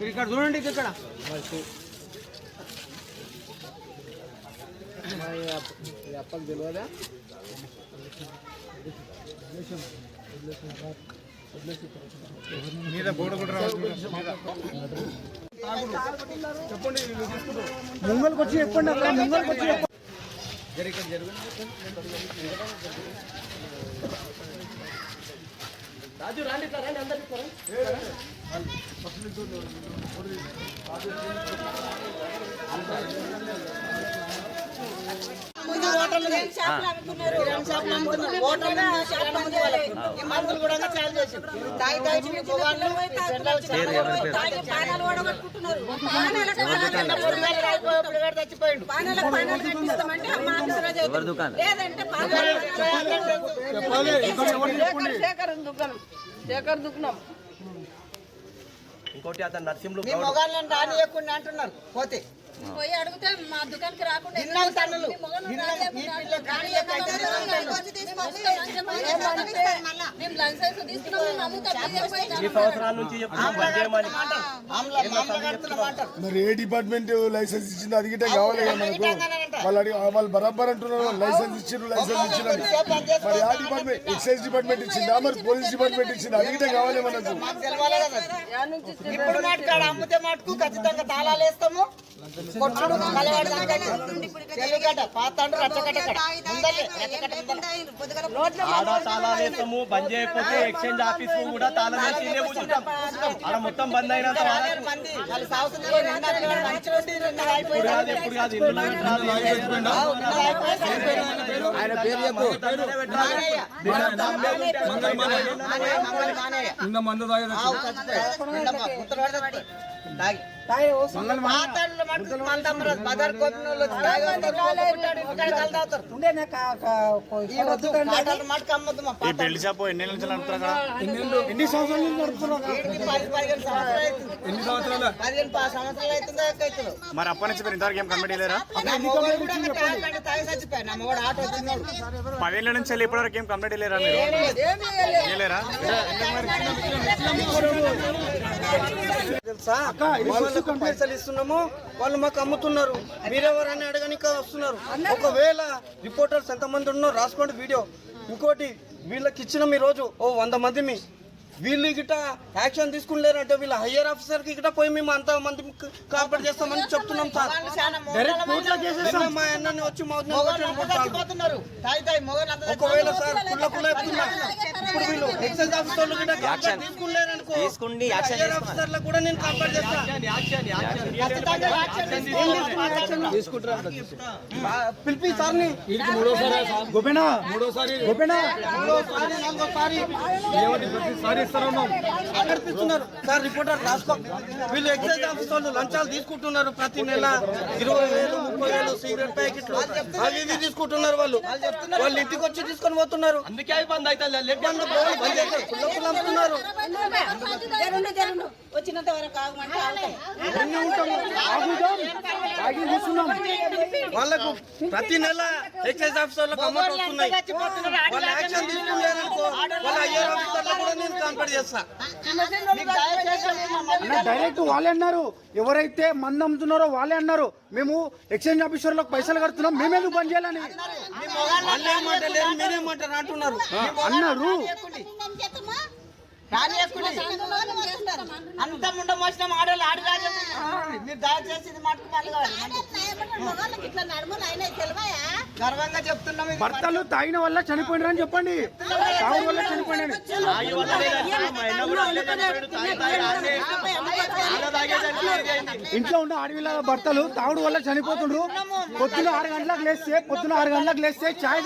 మీరు ఇక్కడ చూడండి ఇక్కడ. అప్పకి తెలియదా మీద బోర్డు కూడా చెప్పండి ముంగల్కి వచ్చి చెప్పండి అక్కడ ముంగల్కి వచ్చి చెప్పండి. జరిగి జరుగు రాజు రాండి ఇట్లా రండి. అందరు మాంసరాజు అవుతుంది. లేదంటే పానాలు శేఖర్ దుకాణం. శేఖర్ దుకాణం. ఇంకోటి అతను నరసింహులు మీ మొగాళ్ళని రానియకుండా అంటున్నారు. పోతే. పోయి అడిగితే మా రాకుండా తన్నులు మీ మేము లైసెన్స్ తీసుకున్నాం మేము అమ్ముతాం ఈ సంవత్సరాల నుంచి చెప్తున్నాం మరి ఏ డిపార్ట్మెంట్ లైసెన్స్ ఇచ్చింది అది గిట్టే కావాలి కదా మనకు వాళ్ళు అడిగి వాళ్ళు బరాబర్ అంటున్నారు లైసెన్స్ ఇచ్చిండ్రు లైసెన్స్ ఇచ్చినని మరి ఆ డిపార్ట్మెంట్ ఎక్సైజ్ డిపార్ట్మెంట్ ఇచ్చిందా? మరి పోలీస్ డిపార్ట్మెంట్ ఇచ్చిందా? అది గిట్టే కావాలి మనకు మాకు తెలవాలి కదా ఇప్పుడు మాట్లాడు అమ్మితే మటుకు ఖచ్చితంగా తాళాలు వేస్తాము. కొట్టుడు కలవాడు చెల్లుగడ్డ పాతాండు రచ్చగడ్డ కడ. ముందలే రచ్చగడ్డ ముందలే. ఆడ తాళాలు వేస్తాము బంద్ చేయకపోతే ఎక్స్చేంజ్ ఆఫీస్ కూడా తాళం వేసి ఇదే కూర్చుంటాం. ఆడ మొత్తం బంద్ అయినంత మంది. వాళ్ళు ఆయన పేరు చెప్పు. నిన్న మందు. ఈ. పెళ్ళి ఎన్ని నెలల నుంచి నడుపుతారా ఎన్ని సంవత్సరాల. ఎన్ని సంవత్సరాల పదిహేను పది సంవత్సరాలు అవుతుందో. మరి అప్పటి నుంచి మీరు ఇంతవరకు ఏం కమిటీ లేరా. పదేళ్ళ నుంచి వెళ్ళి ఇప్పటివరకు ఏం కంప్లీట్ లేరా మీరు? చేయలేరా తెలుసా? పైసలు ఇస్తున్నాము వాళ్ళు మాకు అమ్ముతున్నారు. మీరెవరని అడగనిక వస్తున్నారు. ఒకవేళ రిపోర్టర్స్ ఎంతమంది ఉన్నారో రాసుకోండి వీడియో. ఇంకోటి వీళ్ళకి ఇచ్చినాం ఈ రోజు ఓ వంద మంది మీ వీళ్ళు గిట యాక్షన్ తీసుకుని వీళ్ళ హయ్యర్ ఆఫీసర్కి గిట పోయి మేము అంత మంది కాపాడు చేస్తామని చెప్తున్నాం సార్. డైరెక్ట్ కోర్టులో చేసేస్తాం మా అన్నని వచ్చి ఒకవేళ సార్ కుళ్ళ కుళ్ళ ఇప్పుడు వీళ్ళు ఎక్సైజ్ ఆఫీసర్లు గిట కాపాడు తీసుకున్నారనుకో. తీసుకుండి యాక్షన్ హయ్యర్ ఆఫీసర్లకు కూడా నేను కాపాడు చేస్తా. ఖచ్చితంగా యాక్షన్. తీసుకోవాలి. పిలిపి సార్ని. గోపేనా? మూడోసారి. గోపేనా? మూడోసారి నాలుగోసారి. ఏమంటే ప్రతిసారి ఇస్తారన్నాం అక్కడిస్తున్నారు సార్ రిపోర్టర్ రాసుకో. వీళ్ళు ఎక్సైజ్ ఆఫీస్ వాళ్ళు లంచాలు తీసుకుంటున్నారు ప్రతి నెల. ఇరవై వేలు ముప్పై వేలు సిగరెట్ ప్యాకెట్లు. అవి ఇవి తీసుకుంటున్నారు వాళ్ళు. వాళ్ళు ఇంటికి వచ్చి తీసుకొని పోతున్నారు. అందుకే అవి బంద్ అవుతుంది పోవాలి, బంద్ చేస్తారు. అమ్ముతున్నారు వచ్చినంత వరకు ఆగి కూర్చున్నాం వాళ్ళకు ప్రతి నెల ఎక్సైజ్ ఆఫీసర్లకు అమౌంట్ వస్తున్నాయి. యాక్షన్ తీసుకున్నారనుకో వాళ్ళ ఆఫీసర్లు కూడా నేను కంప్లీట్ చేస్తా. డైరెక్ట్ వాళ్ళే అన్నారు. ఎవరైతే మంది అమ్ముతున్నారో వాళ్ళే అన్నారు. మేము ఎక్స్చేంజ్ ఆఫీసర్లకు పైసలు కడుతున్నాం మేమేందుకు బంద్ చేయాలని లేదు అంటున్నారు అన్నారు రానియకుడి ముండ మోసిన ఆడవాళ్ళు మీరు దయచేసి ఇది గర్వంగా చెప్తున్నాం భర్తలు తాగిన వల్ల చనిపోయినారని చెప్పండి తాగు వల్ల చనిపోయినారని ఇంట్లో ఉన్న ఆడవిల్ల భర్తలు తాగుడు వల్ల చనిపోతుండ్రు. పొద్దున ఆరు గంటలకు లేస్తే పొద్దున ఆరు గంటలకు లేస్తే చాయ్